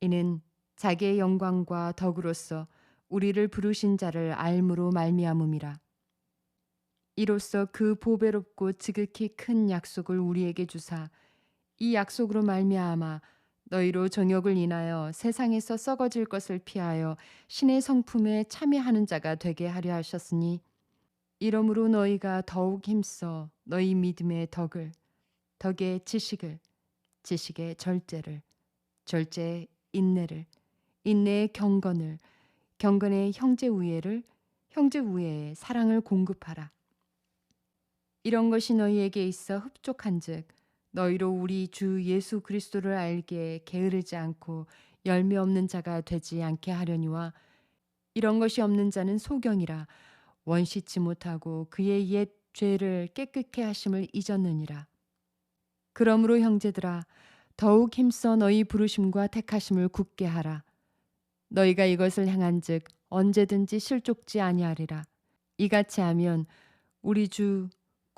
이는 자기의 영광과 덕으로서 우리를 부르신 자를 알므로 말미암음이라. 이로써 그 보배롭고 지극히 큰 약속을 우리에게 주사 이 약속으로 말미암아 너희로 정욕을 인하여 세상에서 썩어질 것을 피하여 신의 성품에 참여하는 자가 되게 하려 하셨으니 이러므로 너희가 더욱 힘써 너희 믿음의 덕을 덕의 지식을 지식의 절제를 절제의 인내를 인내의 경건을 경건의 형제 우애를 형제 우애의 사랑을 공급하라 이런 것이 너희에게 있어 흡족한즉 너희로 우리 주 예수 그리스도를 알기에 게으르지 않고 열매 없는 자가 되지 않게 하려니와 이런 것이 없는 자는 소경이라 원시치 못하고 그의 옛 죄를 깨끗게 하심을 잊었느니라. 그러므로 형제들아 더욱 힘써 너희 부르심과 택하심을 굳게 하라. 너희가 이것을 향한즉 언제든지 실족지 아니하리라. 이같이 하면 우리 주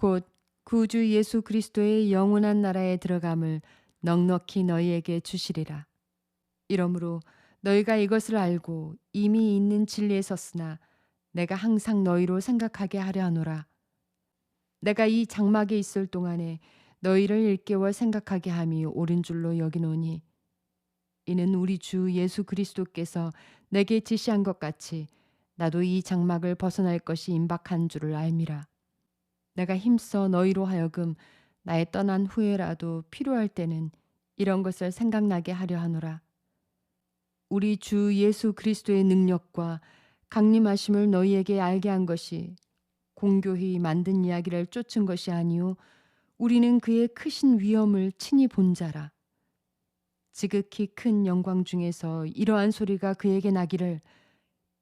곧 구주 예수 그리스도의 영원한 나라에 들어감을 넉넉히 너희에게 주시리라. 이러므로 너희가 이것을 알고 이미 있는 진리에 섰으나 내가 항상 너희로 생각하게 하려 하노라. 내가 이 장막에 있을 동안에 너희를 일깨워 생각하게 함이 옳은 줄로 여기노니 이는 우리 주 예수 그리스도께서 내게 지시한 것 같이 나도 이 장막을 벗어날 것이 임박한 줄을 알미라. 내가 힘써 너희로 하여금 나의 떠난 후에라도 필요할 때는 이런 것을 생각나게 하려 하노라. 우리 주 예수 그리스도의 능력과 강림하심을 너희에게 알게 한 것이 공교히 만든 이야기를 쫓은 것이 아니요 우리는 그의 크신 위엄을 친히 본 자라. 지극히 큰 영광 중에서 이러한 소리가 그에게 나기를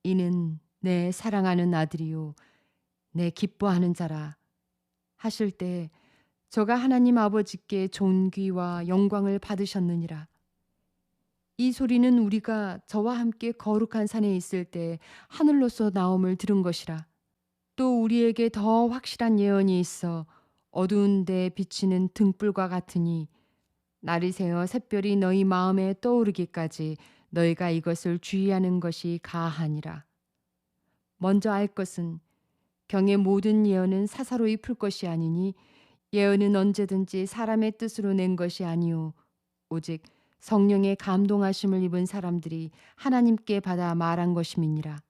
이는 내 사랑하는 아들이요 내 기뻐하는 자라 하실 때 저가 하나님 아버지께 존귀와 영광을 받으셨느니라. 이 소리는 우리가 저와 함께 거룩한 산에 있을 때 하늘로서 나옴을 들은 것이라. 또 우리에게 더 확실한 예언이 있어 어두운 데 비치는 등불과 같으니 날이 새어 샛별이 너희 마음에 떠오르기까지 너희가 이것을 주의하는 것이 가하니라. 먼저 알 것은 경의 모든 예언은 사사로이 풀 것이 아니니 예언은 언제든지 사람의 뜻으로 낸 것이 아니요 오직 성령의 감동하심을 입은 사람들이 하나님께 받아 말한 것임이니라.